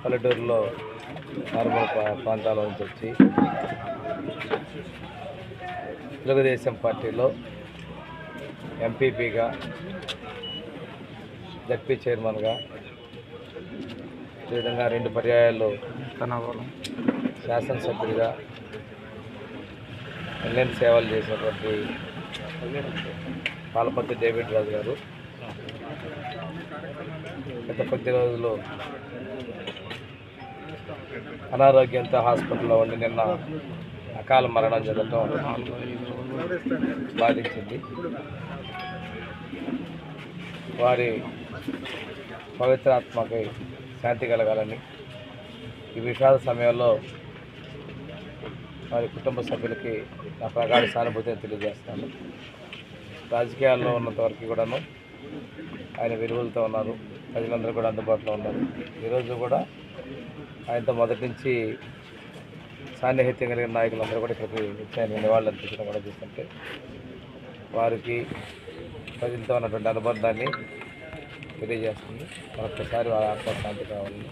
పల్లెటూరులో నార్మల్ ప్రాంతాల నుంచి వచ్చి తెలుగుదేశం పార్టీలో ఎంపీపీగా జడ్పీ చైర్మన్గా అదేవిధంగా రెండు పర్యాయాలు శాసనసభ్యుడిగా ఎన్ఎన్ సేవలు చేసినటువంటి పాలపతి డేవిడ్ రాజు గారు. గత కొద్ది రోజులు అనారోగ్యంతో హాస్పిటల్లో ఉండి నిన్న అకాల మరణం జరగటం బాధించింది. వారి పవిత్రాత్మకి శాంతి కలగాలని ఈ విషాద సమయంలో వారి కుటుంబ సభ్యులకి నా ప్రగాఢ సానుభూతిని తెలియజేస్తాను రాజకీయాల్లో ఉన్నంత వరకు కూడాను ఆయన విలువలతో ఉన్నారు. ప్రజలందరూ కూడా అందుబాటులో ఉన్నారు. ఈరోజు కూడా ఆయనతో మొదటి నుంచి సాన్నిహిత్యం కలిగిన నాయకులందరూ కూడా ఇక్కడికి వచ్చి ఆయన నివాళులు అర్పించడం కూడా చూస్తుంటే వారికి ప్రజలతో ఉన్నటువంటి అనుబంధాన్ని తెలియజేస్తుంది. మరొకసారి వారి ఆత్మశాంతి కావాలని